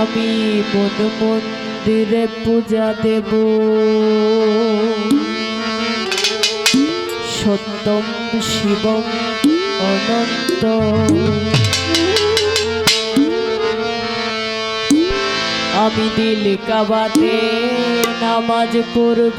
আমি মন মন্দিরে পূজা দেব। সত্যম শিবম অনন্ত। আমি দিল কাবাতে নামাজ পড়ব।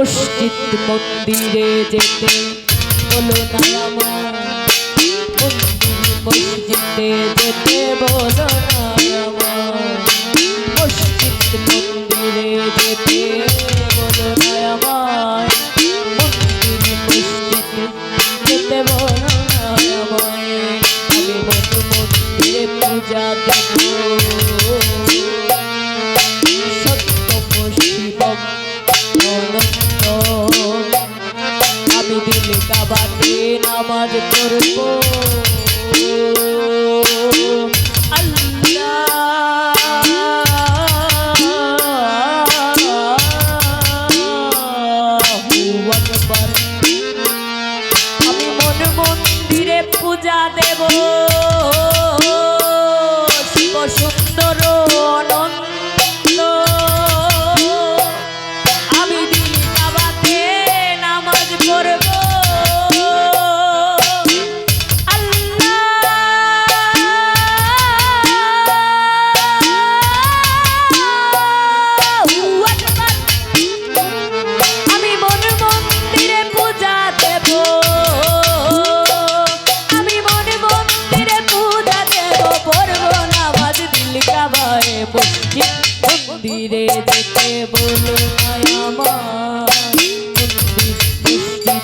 মসজিদ মন্দিরে যেতে বলো না আমার মন্দির মসজিদে যেতে বলো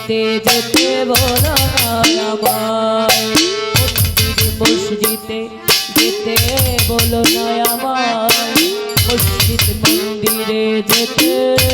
বাড়িতে যেতে বলো মন্দির মসজিদে যেতে বলো নয় আমার মসজিদ মন্দিরে যেতে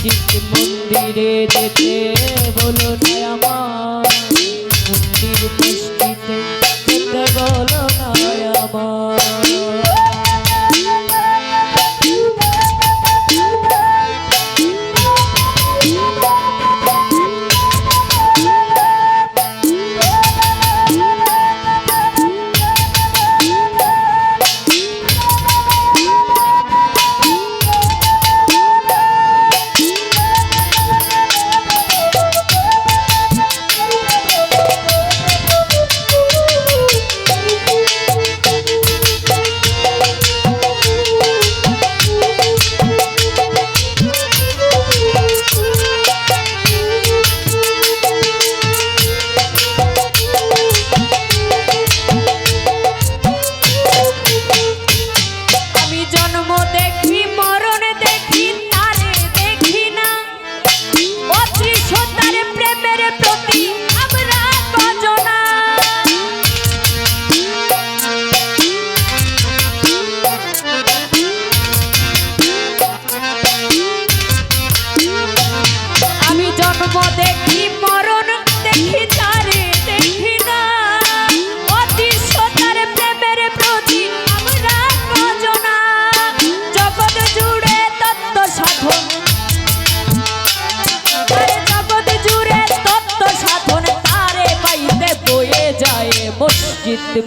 মন্দিরে যেতে বলো না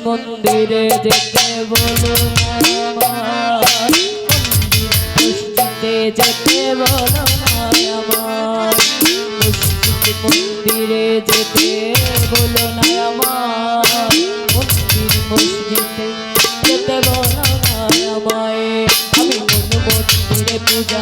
মন্দিরে যেতে বলো। মসজিদে যেতে বলো মন্দিরে যেতে বলো মন্দির মসজিদে যেতে বলো আমায় আমি মন মন্দিরে পূজা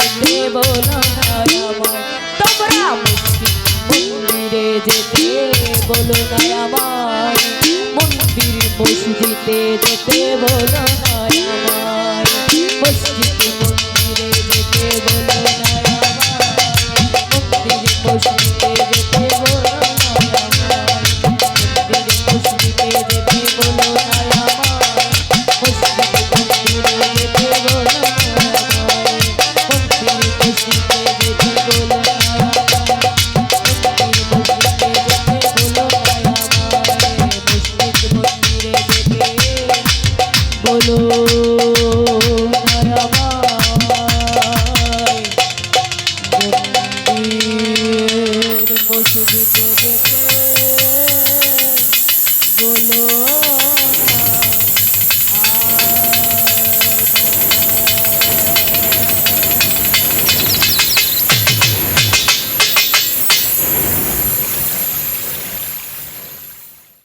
যেতে বলো না আমার। তোমরা মন্দিরে যেতে বলো না আমার। মন্দির মসজিদে যেতে বলো না